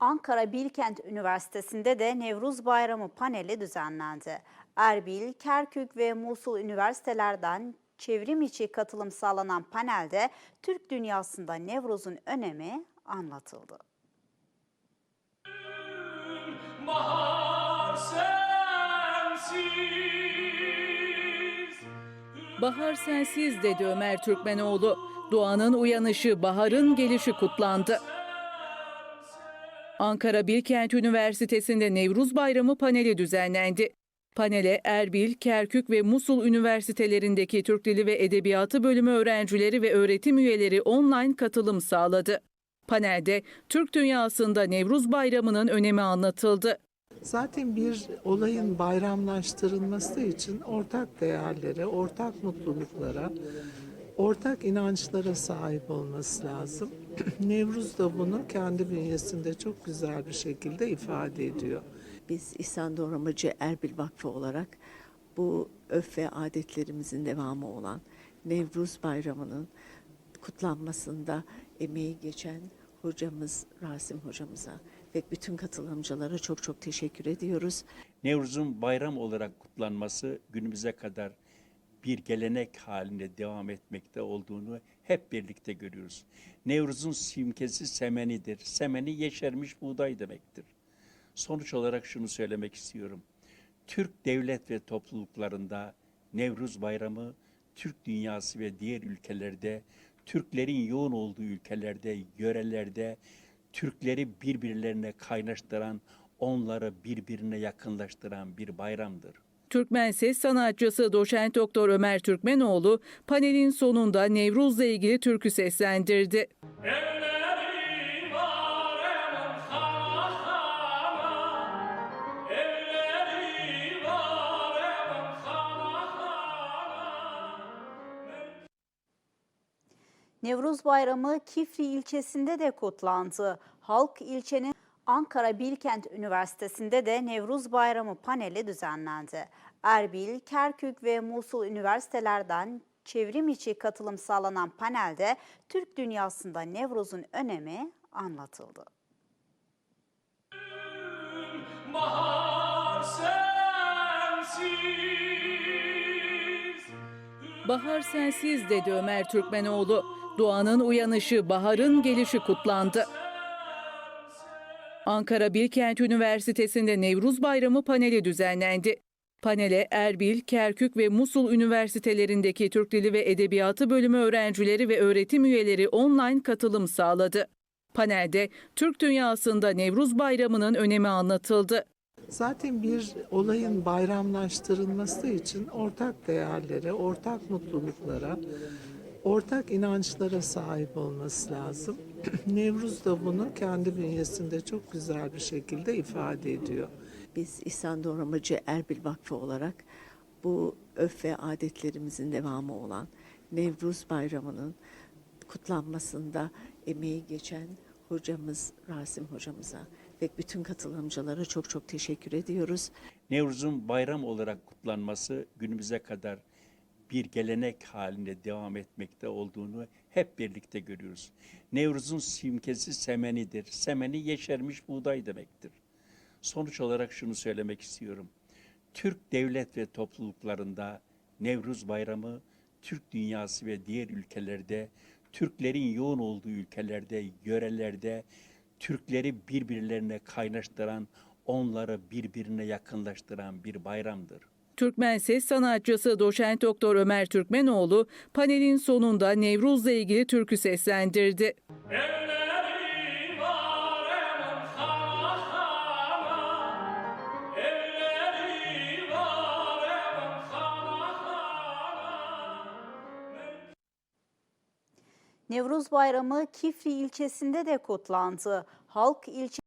Ankara Bilkent Üniversitesi'nde de Nevruz Bayramı paneli düzenlendi. Erbil, Kerkük ve Musul üniversitelerden çevrim içi katılım sağlanan panelde Türk dünyasında Nevruz'un önemi anlatıldı. Bahar sensiz Bahar sensiz dedi Ömer Türkmenoğlu. Doğanın uyanışı, baharın gelişi kutlandı. Ankara Bilkent Üniversitesi'nde Nevruz Bayramı paneli düzenlendi. Panele Erbil, Kerkük ve Musul üniversitelerindeki Türk Dili ve Edebiyatı bölümü öğrencileri ve öğretim üyeleri online katılım sağladı. Panelde Türk dünyasında Nevruz Bayramı'nın önemi anlatıldı. Zaten bir olayın bayramlaştırılması için ortak değerlere, ortak mutluluklara, ortak inançlara sahip olması lazım. Nevruz da bunu kendi bünyesinde çok güzel bir şekilde ifade ediyor. Biz İhsan Doğramacı Erbil Vakfı olarak bu öf ve adetlerimizin devamı olan Nevruz Bayramı'nın kutlanmasında emeği geçen hocamız Rasim hocamıza ve bütün katılımcılara çok çok teşekkür ediyoruz. Nevruz'un bayram olarak kutlanması günümüze kadar bir gelenek halinde devam etmekte olduğunu hep birlikte görüyoruz. Nevruz'un simgesi semenidir. Semeni yeşermiş buğday demektir. Sonuç olarak şunu söylemek istiyorum. Türk devlet ve topluluklarında Nevruz Bayramı, Türk dünyası ve diğer ülkelerde, Türklerin yoğun olduğu ülkelerde, yörelerde, Türkleri birbirlerine kaynaştıran, onları birbirine yakınlaştıran bir bayramdır. Türkmen ses sanatçısı doçent doktor Ömer Türkmenoğlu panelin sonunda Nevruz'la ilgili türkü seslendirdi. Nevruz Bayramı Kifli ilçesinde de kutlandı. Halk ilçenin Ankara Bilkent Üniversitesi'nde de Nevruz Bayramı paneli düzenlendi. Erbil, Kerkük ve Musul üniversitelerden çevrim içi katılım sağlanan panelde Türk dünyasında Nevruz'un önemi anlatıldı. Bahar sensiz Bahar sensiz dedi Ömer Türkmenoğlu. Doğanın uyanışı, baharın gelişi kutlandı. Ankara Bilkent Üniversitesi'nde Nevruz Bayramı paneli düzenlendi. Panele Erbil, Kerkük ve Musul üniversitelerindeki Türk Dili ve Edebiyatı bölümü öğrencileri ve öğretim üyeleri online katılım sağladı. Panelde Türk dünyasında Nevruz Bayramı'nın önemi anlatıldı. Zaten bir olayın bayramlaştırılması için ortak değerlere, ortak mutluluklara, ortak inançlara sahip olması lazım. Nevruz da bunu kendi bünyesinde çok güzel bir şekilde ifade ediyor. Biz İhsan Doğramacı Erbil Vakfı olarak bu öf ve adetlerimizin devamı olan Nevruz Bayramı'nın kutlanmasında emeği geçen hocamız Rasim hocamıza ve bütün katılımcılara çok çok teşekkür ediyoruz. Nevruz'un bayram olarak kutlanması günümüze kadar bir gelenek halinde devam etmekte olduğunu hep birlikte görüyoruz. Nevruz'un simgesi semenidir. Semeni yeşermiş buğday demektir. Sonuç olarak şunu söylemek istiyorum. Türk devlet ve topluluklarında Nevruz Bayramı, Türk dünyası ve diğer ülkelerde, Türklerin yoğun olduğu ülkelerde, yörelerde, Türkleri birbirlerine kaynaştıran, onları birbirine yakınlaştıran bir bayramdır. Türkmen ses sanatçısı doçent doktor Ömer Türkmenoğlu panelin sonunda Nevruz'la ilgili türkü seslendirdi. Nevruz Bayramı Kifli ilçesinde de kutlandı. Halk ilçe